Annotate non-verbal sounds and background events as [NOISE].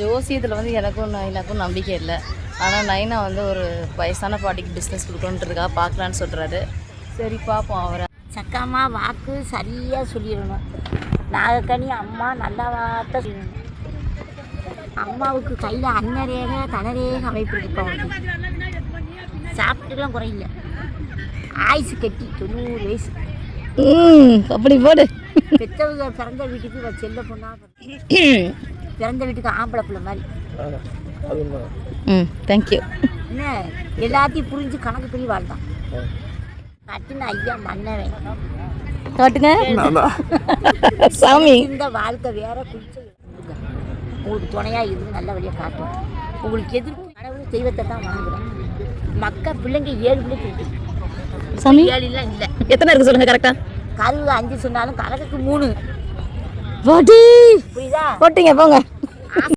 ஜோசியத்தில் வந்து எனக்கும் எனக்கும் நம்பிக்கை இல்லை. ஆனால் நைனா வந்து ஒரு வயசான பாட்டிக்கு பிஸ்னஸ் கொடுக்கணுன்றதுக்காக பார்க்கலான்னு சொல்கிறாரு சரி பார்ப்போம் அவரை. சக்கம்மா வாக்கு சரியாக சொல்லிடணும். நாகக்கனி அம்மா நல்ல வார்த்தை சொல்லணும் அம்மாவுக்கு கையில் அன்னரேக தனரேக அமைப்பு இருக்கு சாப்பிட்டுலாம் குறையில ஆயுசு கட்டி தொண்ணூறு வயசு. அப்படி போடு. பெற்றவங்க பிறந்த வீட்டுக்கு செல்ல பொண்ணா [COUGHS] பிறந்த வீட்டுக்கு ஆம்பளை பிள்ளை மாதிரி. ம் தேங்க்யூ என்ன? எல்லாத்தையும் புரிஞ்சு கணக்கு பண்ணி வாழ்ந்தான். கட்டின ஐயா மன்னவன் காட்டுங்க. சாமி. இந்த வாழ்க்கை வேற குளிச்ச உங்களுக்கு துணையா இருந்து நல்ல வழியாக காட்டும். உங்களுக்கு எதிர்ப்பு கடவுள் தெய்வத்தை தான் வணங்குறோம். மக்க பிள்ளைங்க ஏழு பிள்ளைக்கு சாமி. ஏழுலாம் இல்லை எத்தனை இருக்கு சொல்லுங்க கரெக்டா கருவு அஞ்சு சொன்னாலும் கணக்குக்கு மூணு. வாடி. புரியுதா? போட்டீங்க போங்க.